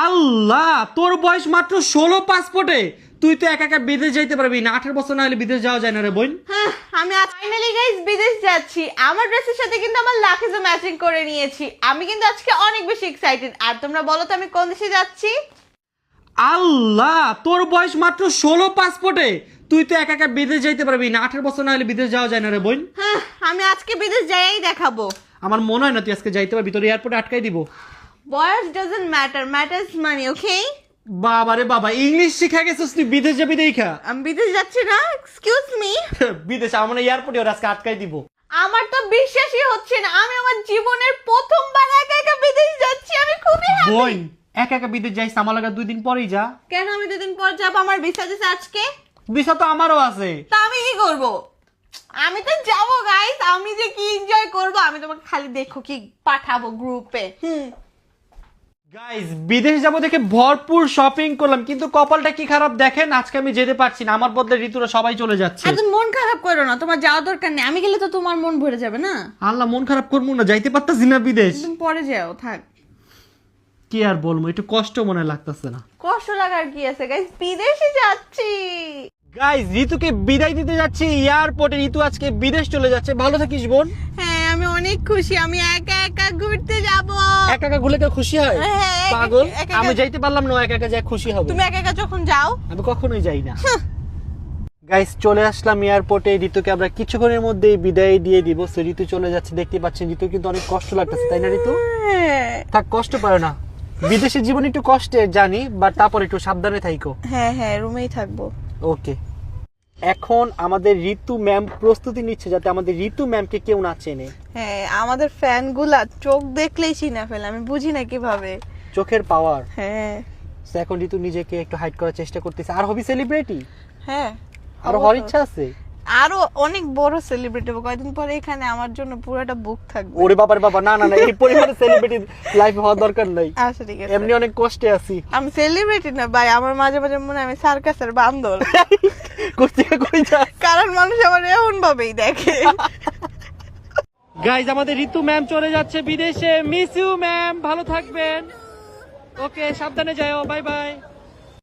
আল্লাহ তোর বয়স মাত্র ষোলো পাসপোর্টে তুই তো একা একা বিদেশ যাইতে পারবি না আঠারো বছর না হলে বিদেশ যাওয়া যায় না রে বোন। আমি ফাইনালি গাইস বিদেশ যাচ্ছি। আমার ড্রেসের সাথে কিন্তু আমার লাকেজও ম্যাচিং করে নিয়েছি। আমি কিন্তু আজকে অনেক বেশি এক্সাইটেড আর তোমরা বলো তো আমি কোন দেশে যাচ্ছি? আল্লাহ তোর বয়স মাত্র ষোলো পাসপোর্টে তুই তো একা একা বিদেশ যাইতে পারবি না আঠারো বছর না হলে বিদেশ যাওয়া যায় না রে বোন। আমি আজকে বিদেশ যাইয়াই দেখাবো। আমার মনে হয় না তুই আজকে যাইতে পারবি তোর এয়ারপোর্টে আটকাই দিব। বয়স doesn't matter matters money okay বাবা রে বাবা ইংলিশ শিখা গেছিস তুই বিদেশ যাবি দেখা। আমি বিদেশ যাচ্ছি না এক্সকিউজ মি বিদেশ আমার এয়ারপোর্টে ওর আজকে আটকাই দিব। আমার তো বিশ্বাসই হচ্ছে না আমি আমার জীবনের প্রথমবার একা একা বিদেশ যাচ্ছি আমি খুবই। বোন একা একা বিদেশ যাইস আমার লাগা দুই দিন পরেই যা। কেন আমি দুদিন পর যাব? আমার ভিসা দিছে আজকে? বিষয় তো আমারও আছে। তা আমি কি করব? আমি তো যাব গাইস আমি যে কি এনজয় করব আমি তোমাকে খালি দেখো কি পাঠাবো গ্রুপে হুম। বিদেশ যাব দেখে ভরপুর শপিং করলাম কিন্তু কপালটা কি খারাপ দেখেন? আজকে আমি যেতে পারছি না আমার বদলে ঋতুরা সবাই চলে যাচ্ছে। মন খারাপ করো না তোমার যাওয়া দরকার নেই আমি গেলে তো তোমার মন ভরে যাবে না? আল্লাহ মন খারাপ করব না যাইতে পারতাছি না বিদেশ। তুমি পরে যাও থাক। কি আর বলব একটু কষ্ট মনে লাগতেছে না। কষ্ট লাগার কি আছে? গাইস বিদেশে যাচ্ছি। গাইস ঋতুকে বিদায় দিতে যাচ্ছি এয়ারপোর্টে ঋতু আজকে বিদেশ চলে যাচ্ছে ভালো থাকিস বোন। হ্যাঁ আমি অনেক খুশি আমি একা একা ঘুরতে যাব। একা একা ঘুরলে কেউ খুশি হয়? হ্যাঁ, পাগল? আমি যাইতে পারলাম না একা একা যাই খুশি হবে। তুমি একা একা যখন যাও আমি কখনোই যাই না। গাইস চলে আসলাম এয়ারপোর্টে ঋতুকে আমরা কিছুক্ষণের মধ্যেই বিদায় দিয়ে দিব। সো ঋতু চলে যাচ্ছে দেখতে পাচ্ছেন ঋতু কিন্তু অনেক কষ্ট লাগতেছে তাই না ঋতু? থাক কষ্ট পারে না। বিদেশের জীবন একটু কষ্টের জানি বাট তারপর একটু সাবধানে থাইকো। হ্যাঁ হ্যাঁ রুমেই থাকব। ওকে এখন আমাদের ঋতু ম্যাম প্রস্তুতি নিচ্ছে যাতে আমাদের ঋতু ম্যামকে কেউ না চেনে। হ্যাঁ আমাদের ফ্যানগুলা চোখ দেখলেই চিনা ফেলে আমি বুঝি না কীভাবে। চোখের পাওয়ার। হ্যাঁ। এখন ঋতু নিজেকে একটু হাইড করার চেষ্টা করতেছে। আর হবি সেলিব্রিটি হ্যাঁ আর হওয়ার ইচ্ছা আছে? আরও অনেক বড় সেলিব্রিটি হবে। কয়দিন পরে এখানে আমার জন্য পুরোটা বুক থাকবে। ওরে বাবার বাবা না না না এই পরিমাণে সেলিব্রিটি লাইফে হওয়ার দরকার নাই। আচ্ছা ঠিক আছে। এমনি অনেক কষ্টে আছি। আমি সেলিব্রিটি না ভাই আমার মাঝে মাঝে মনে হয় আমি সার্কাসের বান্দর। করতে কই যা কারণ মানুষ আমার এমন ভাবেই দেখে। গাইজ আমাদের ঋতু ম্যাম চলে যাচ্ছে বিদেশে। মিস ইউ ম্যাম ভালো থাকবেন। ওকে সাবধানে যাও বাই বাই